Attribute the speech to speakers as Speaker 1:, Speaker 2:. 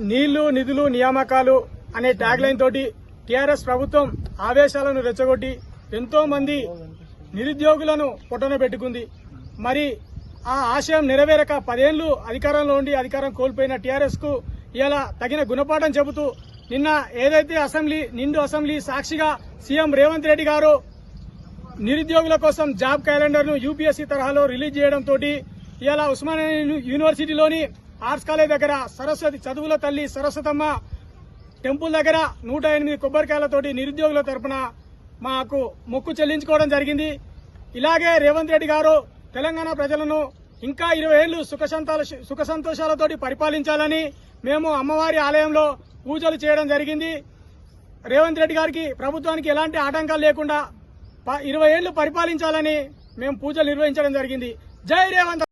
Speaker 1: నీళ్ళు నిధులు నియామకాలు అనే ట్యాగ్ లైన్ తోటి టీఆర్ఎస్ ప్రభుత్వం ఆవేశాలను రెచ్చగొట్టి ఎంతో మంది నిరుద్యోగులను పొట్టన పెట్టుకుంది. మరి ఆ ఆశయం నెరవేరక పదేళ్ళు అధికారంలో ఉండి అధికారం కోల్పోయిన టీఆర్ఎస్కు ఇలా తగిన గుణపాఠం చెబుతూ నిన్న ఏదైతే అసెంబ్లీ నిండు అసెంబ్లీ సాక్షిగా సీఎం రేవంత్ రెడ్డి గారు నిరుద్యోగుల కోసం జాబ్ క్యాలెండర్ను యూపీఎస్సీ తరహాలో రిలీజ్ చేయడంతో ఇలా ఉస్మానియా యూనివర్సిటీలోని ఆర్ట్స్ కాలేజ్ దగ్గర సరస్వతి చదువుల తల్లి సరస్వతమ్మ టెంపుల్ దగ్గర నూట ఎనిమిది కొబ్బరికాయలతోటి నిరుద్యోగుల తరపున మాకు మొక్కు చెల్లించుకోవడం జరిగింది. ఇలాగే రేవంత్ రెడ్డి గారు తెలంగాణ ప్రజలను ఇంకా ఇరవై ఏళ్ళు సుఖ సుఖ సంతోషాలతోటి పరిపాలించాలని మేము అమ్మవారి ఆలయంలో పూజలు చేయడం జరిగింది. రేవంత్ రెడ్డి గారికి ప్రభుత్వానికి ఎలాంటి ఆటంకాలు లేకుండా ప- ఇరవై ఏళ్ళు పరిపాలించాలని మేము పూజలు నిర్వహించడం జరిగింది. జై రేవంత్